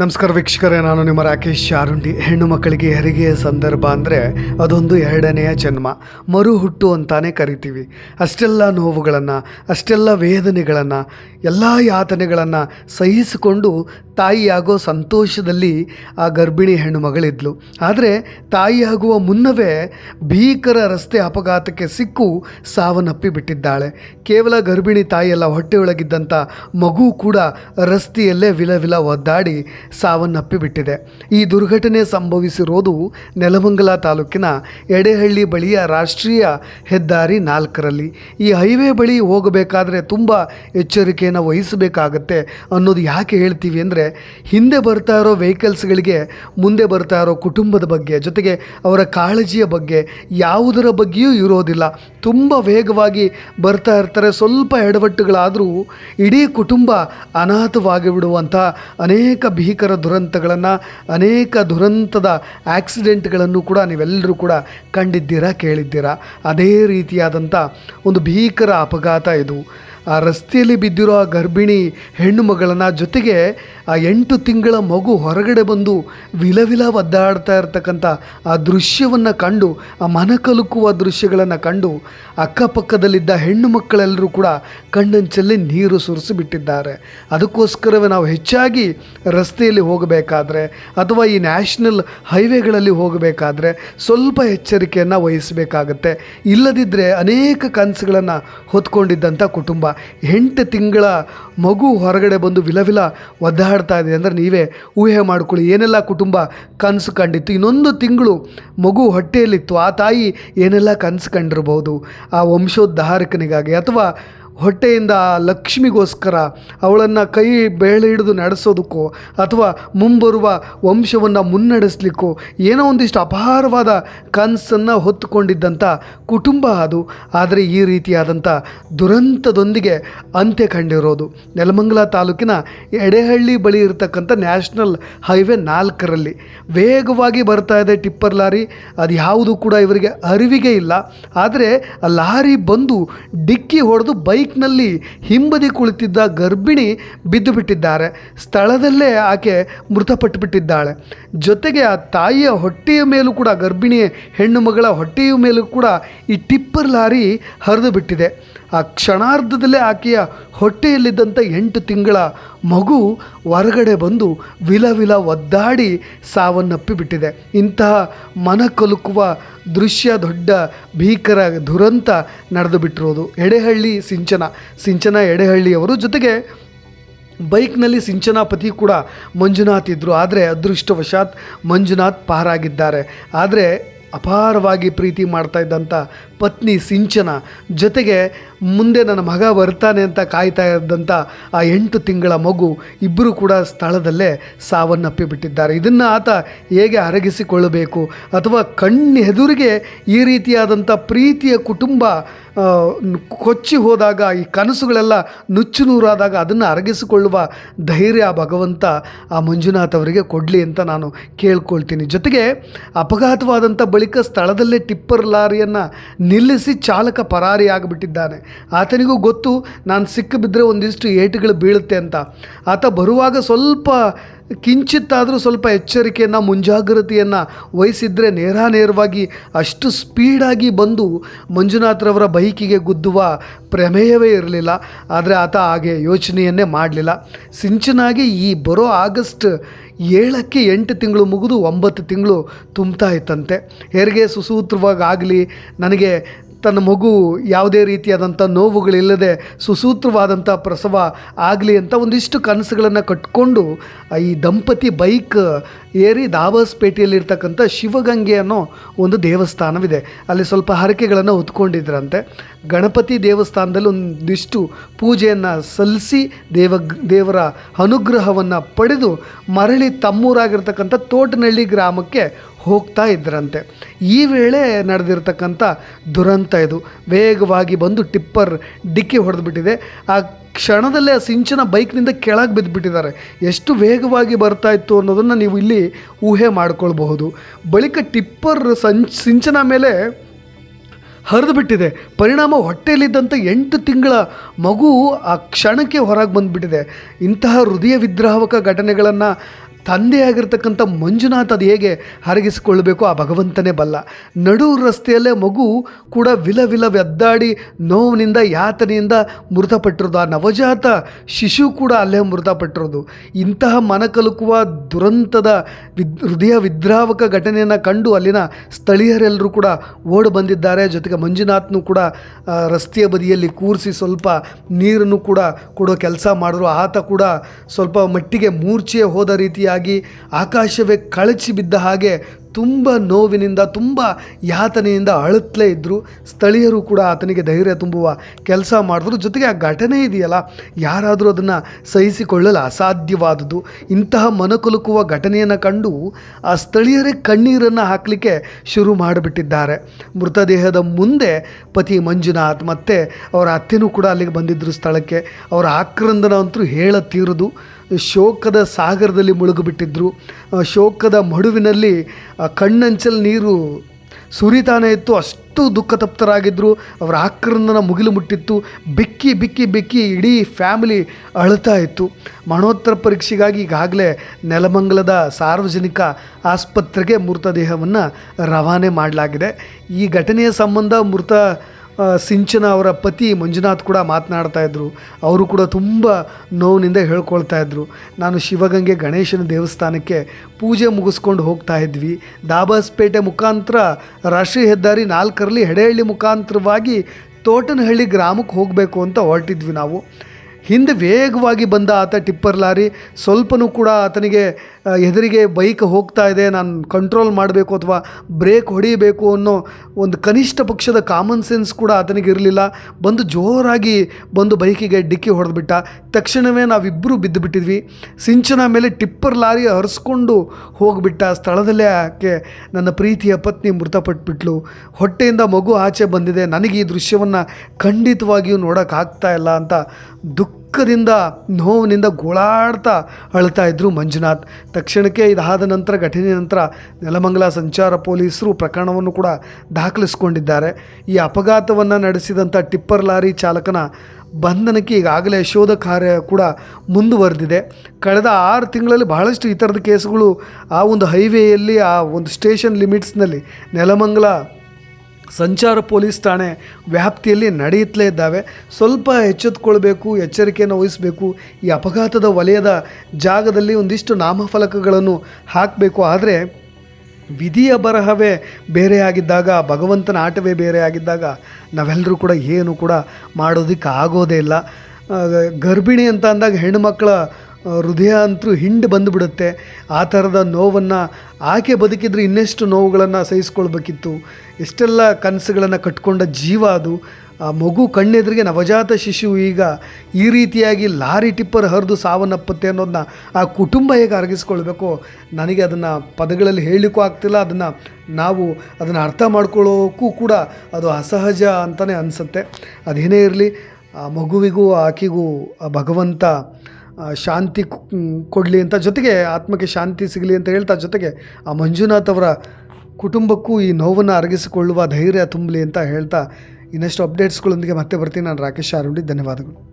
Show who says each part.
Speaker 1: ನಮಸ್ಕಾರ ವೀಕ್ಷಕರೇ, ನಾನು ನಿಮ್ಮ ರಾಕೇಶ್ ಶಾರುಂಡಿ ಹೆಣ್ಣು ಮಕ್ಕಳಿಗೆ ಹೆರಿಗೆಯ ಸಂದರ್ಭ ಅಂದರೆ ಅದೊಂದು ಎರಡನೆಯ ಜನ್ಮ. ಮರು ಹುಟ್ಟು ಅಂತಾನೆ ಕರಿತೀವಿ. ಅಷ್ಟೆಲ್ಲ ನೋವುಗಳನ್ನು, ಅಷ್ಟೆಲ್ಲ ವೇದನೆಗಳನ್ನು, ಎಲ್ಲ ಯಾತನೆಗಳನ್ನು ಸಹಿಸಿಕೊಂಡು ತಾಯಿಯಾಗೋ ಸಂತೋಷದಲ್ಲಿ ಆ ಗರ್ಭಿಣಿ ಹೆಣ್ಣು ಮಗಳಿದ್ಲು. ಆದರೆ ತಾಯಿಯಾಗುವ ಮುನ್ನವೇ ಭೀಕರ ರಸ್ತೆ ಅಪಘಾತಕ್ಕೆ ಸಿಕ್ಕು ಸಾವನ್ನಪ್ಪಿ ಬಿಟ್ಟಿದ್ದಾಳೆ. ಕೇವಲ ಗರ್ಭಿಣಿ ತಾಯಿಯಲ್ಲ ಹೊಟ್ಟೆಯೊಳಗಿದ್ದಂಥ ಮಗು ಕೂಡ ರಸ್ತೆಯಲ್ಲೇ ವಿಲ ವಿಲ ಒದ್ದಾಡಿ ಸಾವನ್ನಪ್ಪಿ ಬಿಟ್ಟಿದೆ ಈ ದುರ್ಘಟನೆ ಸಂಭವಿಸಿರೋದು ನೆಲಮಂಗಲ ತಾಲೂಕಿನ ಎಡೆಹಳ್ಳಿ ಬಳಿಯ ರಾಷ್ಟ್ರೀಯ ಹೆದ್ದಾರಿ ನಾಲ್ಕರಲ್ಲಿ. ಈ ಹೈವೇ ಬಳಿ ಹೋಗಬೇಕಾದ್ರೆ ತುಂಬ ಎಚ್ಚರಿಕೆಯನ್ನು ವಹಿಸಬೇಕಾಗತ್ತೆ ಅನ್ನೋದು ಯಾಕೆ ಹೇಳ್ತೀವಿ ಅಂದರೆ, ಹಿಂದೆ ಬರ್ತಾ ಇರೋ ವೆಹಿಕಲ್ಸ್ಗಳಿಗೆ ಮುಂದೆ ಬರ್ತಾ ಇರೋ ಕುಟುಂಬದ ಬಗ್ಗೆ, ಜೊತೆಗೆ ಅವರ ಕಾಳಜಿಯ ಬಗ್ಗೆ ಯಾವುದರ ಬಗ್ಗೆಯೂ ಇರೋದಿಲ್ಲ. ತುಂಬ ವೇಗವಾಗಿ ಬರ್ತಾ ಇರ್ತಾರೆ, ಸ್ವಲ್ಪ ಎಡವಟ್ಟುಗಳಾದರೂ ಇಡೀ ಕುಟುಂಬ ಅನಾಥವಾಗಿ ಬಿಡುವಂಥ ಅನೇಕ ಭೀಕರ ದುರಂತಗಳನ್ನು, ಅನೇಕ ದುರಂತದ ಆಕ್ಸಿಡೆಂಟ್ಗಳನ್ನು ಕೂಡ ನೀವೆಲ್ಲರೂ ಕೂಡ ಕಂಡಿದ್ದೀರಾ, ಕೇಳಿದ್ದೀರಾ. ಅದೇ ರೀತಿಯಾದಂಥ ಒಂದು ಭೀಕರ ಅಪಘಾತ ಇದು. ಆ ರಸ್ತೆಯಲ್ಲಿ ಬಿದ್ದಿರೋ ಆ ಗರ್ಭಿಣಿ ಹೆಣ್ಣು ಮಗಳನ್ನು ಜೊತೆಗೆ ಆ ಎಂಟು ತಿಂಗಳ ಮಗು ಹೊರಗಡೆ ಬಂದು ವಿಲವಿಲ ಒದ್ದಾಡ್ತಾ ಇರ್ತಕ್ಕಂಥ ಆ ದೃಶ್ಯವನ್ನು ಕಂಡು, ಆ ಮನಕಲುಕುವ ದೃಶ್ಯಗಳನ್ನು ಕಂಡು ಅಕ್ಕಪಕ್ಕದಲ್ಲಿದ್ದ ಹೆಣ್ಣು ಮಕ್ಕಳೆಲ್ಲರೂ ಕೂಡ ಕಣ್ಣಂಚಲ್ಲಿ ನೀರು ಸುರಿಸಿಬಿಟ್ಟಿದ್ದಾರೆ. ಅದಕ್ಕೋಸ್ಕರವೇ ನಾವು ಹೆಚ್ಚಾಗಿ ರಸ್ತೆಯಲ್ಲಿ ಹೋಗಬೇಕಾದ್ರೆ ಅಥವಾ ಈ ನ್ಯಾಷನಲ್ ಹೈವೇಗಳಲ್ಲಿ ಹೋಗಬೇಕಾದ್ರೆ ಸ್ವಲ್ಪ ಎಚ್ಚರಿಕೆಯನ್ನು ವಹಿಸಬೇಕಾಗತ್ತೆ. ಇಲ್ಲದಿದ್ದರೆ ಅನೇಕ ಕನಸುಗಳನ್ನು ಹೊತ್ಕೊಂಡಿದ್ದಂಥ ಕುಟುಂಬ. ಎಂಟು ತಿಂಗಳ ಮಗು ಹೊರಗಡೆ ಬಂದು ವಿಲವಿಲ ಒದ್ದಾಡ್ತಾ ಇದೆ ಅಂದರೆ ನೀವೇ ಊಹೆ ಮಾಡಿಕೊಳ್ಳಿ. ಏನೆಲ್ಲ ಕುಟುಂಬ ಕನಸು ಕಂಡಿತ್ತು? ಇನ್ನೊಂದು ತಿಂಗಳು ಮಗು ಹೊಟ್ಟೆಯಲ್ಲಿತ್ತು. ಆ ತಾಯಿ ಏನೆಲ್ಲ ಕನಸು ಕಂಡಿರ್ಬೋದು ಆ ವಂಶೋದ್ಧಾರಕನಿಗಾಗಿ ಅಥವಾ ಹೊಟ್ಟೆಯಿಂದ ಲಕ್ಷ್ಮಿಗೋಸ್ಕರ ಅವಳನ್ನು ಕೈ ಬೇಳೆ ಹಿಡಿದು ನಡೆಸೋದಕ್ಕೋ ಅಥವಾ ಮುಂಬರುವ ವಂಶವನ್ನು ಮುನ್ನಡೆಸಲಿಕ್ಕೋ ಏನೋ ಒಂದಿಷ್ಟು ಅಪಾರವಾದ ಕನಸನ್ನು ಹೊತ್ತುಕೊಂಡಿದ್ದಂಥ ಕುಟುಂಬ ಅದು. ಆದರೆ ಈ ರೀತಿಯಾದಂಥ ದುರಂತದೊಂದಿಗೆ ಅಂತ್ಯ ಕಂಡಿರೋದು. ನೆಲಮಂಗಲ ತಾಲೂಕಿನ ಎಡೆಹಳ್ಳಿ ಬಳಿ ಇರತಕ್ಕಂಥ ನ್ಯಾಷನಲ್ ಹೈವೇ ನಾಲ್ಕರಲ್ಲಿ ವೇಗವಾಗಿ ಬರ್ತಾ ಇದೆ ಟಿಪ್ಪರ್ ಲಾರಿ. ಅದು ಯಾವುದು ಕೂಡ ಇವರಿಗೆ ಅರಿವಿಗೆ ಇಲ್ಲ. ಆದರೆ ಆ ಲಾರಿ ಬಂದು ಡಿಕ್ಕಿ ಹೊಡೆದು ಬೈಕ್ನಲ್ಲಿ ಹಿಂಬದಿ ಕುಳಿತಿದ್ದ ಗರ್ಭಿಣಿ ಬಿದ್ದು ಬಿಟ್ಟಿದ್ದಾರೆ ಸ್ಥಳದಲ್ಲೇ ಆಕೆ ಮೃತಪಟ್ಟು ಬಿಟ್ಟಿದ್ದಾಳೆ ಜೊತೆಗೆ ಆ ತಾಯಿಯ ಹೊಟ್ಟೆಯ ಮೇಲೂ ಕೂಡ ಗರ್ಭಿಣಿ ಹೆಣ್ಣು ಮಗಳ ಹೊಟ್ಟೆಯ ಮೇಲೂ ಕೂಡ ಈ ಟಿಪ್ಪರ್ ಲಾರಿ ಹರಿದು ಬಿಟ್ಟಿದೆ ಆ ಕ್ಷಣಾರ್ಧದಲ್ಲೇ ಆಕೆಯ ಹೊಟ್ಟೆಯಲ್ಲಿದ್ದಂಥ ಎಂಟು ತಿಂಗಳ ಮಗು ಹೊರಗಡೆ ಬಂದು ವಿಲ ವಿಲ ಒದ್ದಾಡಿ ಸಾವನ್ನಪ್ಪಿಬಿಟ್ಟಿದೆ. ಇಂತಹ ಮನ ಕಲುಕುವ ದೃಶ್ಯ, ದೊಡ್ಡ ಭೀಕರ ದುರಂತ ನಡೆದು ಬಿಟ್ಟಿರೋದು ಎಡೆಹಳ್ಳಿ ಸಿಂಚನ ಸಿಂಚನ ಎಡೆಹಳ್ಳಿಯವರು ಜೊತೆಗೆ ಬೈಕ್ನಲ್ಲಿ ಸಿಂಚನಾ ಪತಿ ಕೂಡ ಮಂಜುನಾಥ್ ಇದ್ದರು ಆದರೆ ಅದೃಷ್ಟವಶಾತ್ ಮಂಜುನಾಥ್ ಪಾರಾಗಿದ್ದಾರೆ. ಆದರೆ ಅಪಾರವಾಗಿ ಪ್ರೀತಿ ಮಾಡ್ತಾ ಇದ್ದಂಥ ಪತ್ನಿ ಸಿಂಚನ ಜೊತೆಗೆ ಮುಂದೆ ನನ್ನ ಮಗ ಬರ್ತಾನೆ ಅಂತ ಕಾಯ್ತಾ ಇದ್ದಂಥ ಆ ಎಂಟು ತಿಂಗಳ ಮಗು ಇಬ್ಬರು ಕೂಡ ಸ್ಥಳದಲ್ಲೇ ಸಾವನ್ನಪ್ಪಿಬಿಟ್ಟಿದ್ದಾರೆ ಇದನ್ನು ಆತ ಹೇಗೆ ಅರಗಿಸಿಕೊಳ್ಳಬೇಕು ಅಥವಾ ಕಣ್ಣೆದುರಿಗೆ ಈ ರೀತಿಯಾದಂಥ ಪ್ರೀತಿಯ ಕುಟುಂಬ ಕೊಚ್ಚಿ ಹೋದಾಗ, ಈ ಕನಸುಗಳೆಲ್ಲ ನುಚ್ಚು ನೂರಾದಾಗ ಅದನ್ನು ಅರಗಿಸಿಕೊಳ್ಳುವ ಧೈರ್ಯ ಭಗವಂತ ಆ ಮಂಜುನಾಥ್ ಅವರಿಗೆ ಕೊಡಲಿ ಅಂತ ನಾನು ಕೇಳ್ಕೊಳ್ತೀನಿ. ಜೊತೆಗೆ ಅಪಘಾತವಾದಂಥ ಬಳಿಕ ಸ್ಥಳದಲ್ಲೇ ಟಿಪ್ಪರ್ ಲಾರಿಯನ್ನು ನಿಲ್ಲಿಸಿ ಚಾಲಕ ಪರಾರಿಯಾಗಿಬಿಟ್ಟಿದ್ದಾನೆ ಆತನಿಗೂ ಗೊತ್ತು, ನಾನು ಸಿಕ್ಕ ಬಿದ್ದರೆ ಒಂದಿಷ್ಟು ಏಟುಗಳು ಬೀಳುತ್ತೆ ಅಂತ. ಆತ ಬರುವಾಗ ಸ್ವಲ್ಪ ಕಿಂಚಿತ್ತಾದರೂ ಸ್ವಲ್ಪ ಎಚ್ಚರಿಕೆಯನ್ನು, ಮುಂಜಾಗ್ರತೆಯನ್ನು ವಹಿಸಿದರೆ ನೇರಾನೇರವಾಗಿ ಅಷ್ಟು ಸ್ಪೀಡಾಗಿ ಬಂದು ಮಂಜುನಾಥ್ರವರ ಬೈಕಿಗೆ ಗುದ್ದುವ ಪ್ರಮೇಯವೇ ಇರಲಿಲ್ಲ. ಆದರೆ ಆತ ಹಾಗೆ ಯೋಚನೆಯನ್ನೇ ಮಾಡಲಿಲ್ಲ. ಸಿಂಚನಾಗಿ ಈ ಬರೋ ಆಗಸ್ಟ್ ಏಳಕ್ಕೆ ಎಂಟು ತಿಂಗಳು ಮುಗಿದು ಒಂಬತ್ತು ತಿಂಗಳು ತುಂಬ್ತಾ ಇತ್ತಂತೆ. ಹೆರಿಗೆ ಸುಸೂತ್ರವಾಗಿ ಆಗಲಿ ನನಗೆ ತನ್ನ ಮಗು ಯಾವುದೇ ರೀತಿಯಾದಂಥ ನೋವುಗಳಿಲ್ಲದೆ ಸುಸೂತ್ರವಾದಂಥ ಪ್ರಸವ ಆಗಲಿ ಅಂತ ಒಂದಿಷ್ಟು ಕನಸುಗಳನ್ನು ಕಟ್ಕೊಂಡು ಈ ದಂಪತಿ ಬೈಕ್ ಏರಿ ದಾಬಸ್ಪೇಟೆಯಲ್ಲಿರ್ತಕ್ಕಂಥ ಶಿವಗಂಗೆ ಅನ್ನೋ ಒಂದು ದೇವಸ್ಥಾನವಿದೆ. ಅಲ್ಲಿ ಸ್ವಲ್ಪ ಹರಕೆಗಳನ್ನು ಹೊತ್ಕೊಂಡಿದ್ರಂತೆ. ಗಣಪತಿ ದೇವಸ್ಥಾನದಲ್ಲಿ ಒಂದಿಷ್ಟು ಪೂಜೆಯನ್ನು ಸಲ್ಲಿಸಿ ದೇವ, ದೇವರ ಅನುಗ್ರಹವನ್ನು ಪಡೆದು ಮರಳಿ ತಮ್ಮೂರಾಗಿರ್ತಕ್ಕಂಥ ತೋಟನಹಳ್ಳಿ ಗ್ರಾಮಕ್ಕೆ ಹೋಗ್ತಾ ಇದ್ರಂತೆ. ಈ ವೇಳೆ ನಡೆದಿರ್ತಕ್ಕಂಥ ದುರಂತ ಇದು. ವೇಗವಾಗಿ ಬಂದು ಟಿಪ್ಪರ್ ಡಿಕ್ಕಿ ಹೊಡೆದ್ಬಿಟ್ಟಿದೆ. ಆ ಕ್ಷಣದಲ್ಲೇ ಆ ಸಿಂಚನ ಬೈಕ್ನಿಂದ ಕೆಳಗೆ ಬಿದ್ದುಬಿಟ್ಟಿದ್ದಾರೆ ಎಷ್ಟು ವೇಗವಾಗಿ ಬರ್ತಾ ಇತ್ತು ಅನ್ನೋದನ್ನು ನೀವು ಇಲ್ಲಿ ಊಹೆ ಮಾಡಿಕೊಳ್ಬಹುದು. ಬಳಿಕ ಟಿಪ್ಪರ್ ಸಂಚ್ ಸಿಂಚನ ಮೇಲೆ ಹರಿದು ಬಿಟ್ಟಿದೆ ಪರಿಣಾಮ ಹೊಟ್ಟೆಯಲ್ಲಿದ್ದಂಥ ಎಂಟು ತಿಂಗಳ ಮಗು ಆ ಕ್ಷಣಕ್ಕೆ ಹೊರಗೆ ಬಂದುಬಿಟ್ಟಿದೆ. ಇಂತಹ ಹೃದಯ ವಿದ್ರಾವಕ ಘಟನೆಗಳನ್ನು ತಂದೆಯಾಗಿರ್ತಕ್ಕಂಥ ಮಂಜುನಾಥ್ ಅದು ಹೇಗೆ ಹರಗಿಸಿಕೊಳ್ಳಬೇಕು ಆ ಭಗವಂತನೇ ಬಲ್ಲ. ನಡು ರಸ್ತೆಯಲ್ಲೇ ಮಗು ಕೂಡ ವಿಲ ವಿಲವೆದ್ದಾಡಿ ನೋವಿನಿಂದ ಯಾತನೆಯಿಂದ ಮೃತಪಟ್ಟಿರೋದು. ಆ ನವಜಾತ ಶಿಶು ಕೂಡ ಅಲ್ಲೇ ಮೃತಪಟ್ಟಿರೋದು. ಇಂತಹ ಮನಕಲುಕುವ ದುರಂತದ ವಿದ್, ಹೃದಯ ವಿದ್ರಾವಕ ಘಟನೆಯನ್ನು ಕಂಡು ಅಲ್ಲಿನ ಸ್ಥಳೀಯರೆಲ್ಲರೂ ಕೂಡ ಓಡಿ ಬಂದಿದ್ದಾರೆ. ಜೊತೆಗೆ ಮಂಜುನಾಥ್ನು ಕೂಡ ರಸ್ತೆಯ ಬದಿಯಲ್ಲಿ ಕೂರಿಸಿ ಸ್ವಲ್ಪ ನೀರನ್ನು ಕೂಡ ಕೊಡೋ ಕೆಲಸ ಮಾಡಿದ್ರು. ಆತ ಕೂಡ ಸ್ವಲ್ಪ ಮಟ್ಟಿಗೆ ಮೂರ್ಛೆ ಹೋದ ರೀತಿಯಾಗಿ ಆಕಾಶವೇ ಕಳಚಿ ಬಿದ್ದ ಹಾಗೆ ತುಂಬ ನೋವಿನಿಂದ, ತುಂಬ ಯಾತನೆಯಿಂದ ಅಳುತ್ತಲೇ ಇದ್ದರು ಸ್ಥಳೀಯರು ಕೂಡ ಆತನಿಗೆ ಧೈರ್ಯ ತುಂಬುವ ಕೆಲಸ ಮಾಡಿದ್ರು. ಜೊತೆಗೆ ಆ ಘಟನೆ ಇದೆಯಲ್ಲ, ಯಾರಾದರೂ ಅದನ್ನು ಸಹಿಸಿಕೊಳ್ಳಲು ಅಸಾಧ್ಯವಾದುದು ಇಂತಹ ಮನಕುಲುಕುವ ಘಟನೆಯನ್ನು ಕಂಡು ಆ ಸ್ಥಳೀಯರೇ ಕಣ್ಣೀರನ್ನು ಹಾಕಲಿಕ್ಕೆ ಶುರು ಮಾಡಿಬಿಟ್ಟಿದ್ದಾರೆ. ಮೃತದೇಹದ ಮುಂದೆ ಪತಿ ಮಂಜುನಾಥ್ ಮತ್ತು ಅವರ ಅತ್ತೆನೂ ಕೂಡ ಅಲ್ಲಿಗೆ ಬಂದಿದ್ದರು ಸ್ಥಳಕ್ಕೆ. ಅವರ ಆಕ್ರಂದನ ಅಂತೂ ಹೇಳ ತೀರದು ಶೋಕದ ಸಾಗರದಲ್ಲಿ ಮುಳುಗಿಬಿಟ್ಟಿದ್ರು. ಶೋಕದ ಮಡುವಿನಲ್ಲಿ ಕಣ್ಣಂಚಲ್ ನೀರು ಸುರಿತಾನೆ ಇತ್ತು. ಅಷ್ಟು ದುಃಖತಪ್ತರಾಗಿದ್ದರು ಅವರ ಆಕ್ರಂದನ ಮುಗಿಲು ಮುಟ್ಟಿತ್ತು. ಬಿಕ್ಕಿ ಬಿಕ್ಕಿ ಬಿಕ್ಕಿ ಇಡೀ ಫ್ಯಾಮಿಲಿ ಅಳ್ತಾ ಇತ್ತು. ಮರಣೋತ್ತರ ಪರೀಕ್ಷೆಗಾಗಿ ಈಗಾಗಲೇ ನೆಲಮಂಗಲದ ಸಾರ್ವಜನಿಕ ಆಸ್ಪತ್ರೆಗೆ ಮೃತದೇಹವನ್ನು ರವಾನೆ ಮಾಡಲಾಗಿದೆ. ಈ ಘಟನೆಯ ಸಂಬಂಧ ಮೃತ ಸಿಂಚನ ಅವರ ಪತಿ ಮಂಜುನಾಥ್ ಕೂಡ ಮಾತನಾಡ್ತಾ ಇದ್ದರು ಅವರು ಕೂಡ ತುಂಬ ನೋವಿನಿಂದ ಹೇಳ್ಕೊಳ್ತಾ ಇದ್ದರು ನಾನು ಶಿವಗಂಗೆ ಗಣೇಶನ ದೇವಸ್ಥಾನಕ್ಕೆ ಪೂಜೆ ಮುಗಿಸ್ಕೊಂಡು ಹೋಗ್ತಾ ಇದ್ವಿ. ದಾಬಾಸ್ಪೇಟೆ ಮುಖಾಂತರ ರಾಷ್ಟ್ರೀಯ ಹೆದ್ದಾರಿ ನಾಲ್ಕರಲ್ಲಿ ಹೆಡೆಹಳ್ಳಿ ಮುಖಾಂತರವಾಗಿ ತೋಟನಹಳ್ಳಿ ಗ್ರಾಮಕ್ಕೆ ಹೋಗಬೇಕು ಅಂತ ಹೊರಟಿದ್ವಿ ನಾವು. ಹಿಂದೆ ವೇಗವಾಗಿ ಬಂದ ಆತ ಟಿಪ್ಪರ್ ಲಾರಿ, ಸ್ವಲ್ಪನೂ ಕೂಡ ಆತನಿಗೆ ಎದುರಿಗೆ ಬೈಕ್ ಹೋಗ್ತಾ ಇದೆ, ನಾನು ಕಂಟ್ರೋಲ್ ಮಾಡಬೇಕು ಅಥವಾ ಬ್ರೇಕ್ ಹೊಡಿಬೇಕು ಅನ್ನೋ ಒಂದು ಕನಿಷ್ಠ ಪಕ್ಷದ ಕಾಮನ್ ಸೆನ್ಸ್ ಕೂಡ ಆತನಿಗೆ ಇರಲಿಲ್ಲ ಬಂದು ಜೋರಾಗಿ ಬಂದು ಬೈಕಿಗೆ ಡಿಕ್ಕಿ ಹೊಡೆದ್ಬಿಟ್ಟ. ತಕ್ಷಣವೇ ನಾವಿಬ್ಬರು ಬಿದ್ದು ಬಿಟ್ಟಿದ್ವಿ ಸಿಂಚನ ಮೇಲೆ ಟಿಪ್ಪರ್ ಲಾರಿ ಹರಿಸ್ಕೊಂಡು ಹೋಗಿಬಿಟ್ಟ. ಸ್ಥಳದಲ್ಲೇ ಆಕೆ ನನ್ನ ಪ್ರೀತಿಯ ಪತ್ನಿ ಮೃತಪಟ್ಬಿಟ್ಲು. ಹೊಟ್ಟೆಯಿಂದ ಮಗು ಆಚೆ ಬಂದಿದೆ. ನನಗೆ ಈ ದೃಶ್ಯವನ್ನು ಖಂಡಿತವಾಗಿಯೂ ನೋಡೋಕ್ಕಾಗ್ತಾ ಇಲ್ಲ ಅಂತ ದುಃಖದಿಂದ, ನೋವಿನಿಂದ ಗೋಳಾಡ್ತಾ ಅಳ್ತಾ ಇದ್ದರು ಮಂಜುನಾಥ್. ತಕ್ಷಣಕ್ಕೆ ಇದಾದ ನಂತರ, ಘಟನೆ ನಂತರ ನೆಲಮಂಗಲ ಸಂಚಾರ ಪೊಲೀಸರು ಪ್ರಕರಣವನ್ನು ಕೂಡ ದಾಖಲಿಸಿಕೊಂಡಿದ್ದಾರೆ. ಈ ಅಪಘಾತವನ್ನು ನಡೆಸಿದಂಥ ಟಿಪ್ಪರ್ ಲಾರಿ ಚಾಲಕನ ಬಂಧನಕ್ಕೆ ಈಗಾಗಲೇ ಶೋಧ ಕಾರ್ಯ ಕೂಡ ಮುಂದುವರೆದಿದೆ. ಕಳೆದ ಆರು ತಿಂಗಳಲ್ಲಿ ಬಹಳಷ್ಟು ಈ ಥರದ ಕೇಸುಗಳು ಆ ಒಂದು ಹೈವೇಯಲ್ಲಿ, ಆ ಒಂದು ಸ್ಟೇಷನ್ ಲಿಮಿಟ್ಸ್ನಲ್ಲಿ ನೆಲಮಂಗಲ ಸಂಚಾರ ಪೊಲೀಸ್ ಠಾಣೆ ವ್ಯಾಪ್ತಿಯಲ್ಲಿ ನಡೆಯುತ್ತಲೇ ಇದ್ದಾವೆ. ಸ್ವಲ್ಪ ಎಚ್ಚೆತ್ತುಕೊಳ್ಬೇಕು ಎಚ್ಚರಿಕೆಯನ್ನು ವಹಿಸಬೇಕು. ಈ ಅಪಘಾತದ ವಲಯದ ಜಾಗದಲ್ಲಿ ಒಂದಿಷ್ಟು ನಾಮಫಲಕಗಳನ್ನು ಹಾಕಬೇಕು. ಆದರೆ ವಿಧಿಯ ಬರಹವೇ ಬೇರೆಯಾಗಿದ್ದಾಗ ಭಗವಂತನ ಆಟವೇ ಬೇರೆಯಾಗಿದ್ದಾಗ ನಾವೆಲ್ಲರೂ ಕೂಡ ಏನು ಕೂಡ ಮಾಡೋದಕ್ಕೆ ಆಗೋದೇ ಇಲ್ಲ. ಗರ್ಭಿಣಿ ಅಂತ ಅಂದಾಗ ಹೆಣ್ಣುಮಕ್ಕಳ ಹೃದಯ ಅಂತೂ ಹಿಂಡು ಬಂದುಬಿಡುತ್ತೆ. ಆ ಥರದ ನೋವನ್ನು ಆಕೆ ಬದುಕಿದ್ರೆ ಇನ್ನೆಷ್ಟು ನೋವುಗಳನ್ನು ಸಹಿಸ್ಕೊಳ್ಬೇಕಿತ್ತು. ಎಷ್ಟೆಲ್ಲ ಕನಸುಗಳನ್ನು ಕಟ್ಕೊಂಡ ಜೀವ ಅದು. ಆ, ಮಗು ಕಣ್ಣೆದುರಿಗೆ ನವಜಾತ ಶಿಶು ಈಗ ಈ ರೀತಿಯಾಗಿ ಲಾರಿ ಟಿಪ್ಪರ್ ಹರಿದು ಸಾವನ್ನಪ್ಪತ್ತೆ ಅನ್ನೋದನ್ನ ಆ ಕುಟುಂಬ ಹೇಗೆ ಅರಗಿಸ್ಕೊಳ್ಬೇಕು? ನನಗೆ ಅದನ್ನು ಪದಗಳಲ್ಲಿ ಹೇಳಲಿಕ್ಕೂ ಆಗ್ತಿಲ್ಲ. ಅದನ್ನು ನಾವು ಅದನ್ನು ಅರ್ಥ ಮಾಡ್ಕೊಳ್ಳೋಕ್ಕೂ ಕೂಡ ಅದು ಅಸಹಜ ಅಂತಲೇ ಅನಿಸುತ್ತೆ. ಅದೇನೇ ಇರಲಿ, ಆ ಮಗುವಿಗೂ ಆಕೆಗೂ ಆ ಭಗವಂತ ಶಾಂತಿ ಕೊಡಲಿ ಅಂತ ಜೊತೆಗೆ ಆತ್ಮಕ್ಕೆ ಶಾಂತಿ ಸಿಗಲಿ ಅಂತ ಹೇಳ್ತಾ ಜೊತೆಗೆ ಆ ಮಂಜುನಾಥ್ ಅವರ ಕುಟುಂಬಕ್ಕೂ ಈ ನೋವನ್ನು ಅರಗಿಸಿಕೊಳ್ಳುವ ಧೈರ್ಯ ತುಂಬಲಿ ಅಂತ ಹೇಳ್ತಾ ಇನ್ನಷ್ಟು ಅಪ್ಡೇಟ್ಸ್ಗಳೊಂದಿಗೆ ಮತ್ತೆ ಬರ್ತೀನಿ. ನಾನು ರಾಕೇಶ್ ಆರುಂಡಿ ಧನ್ಯವಾದಗಳು.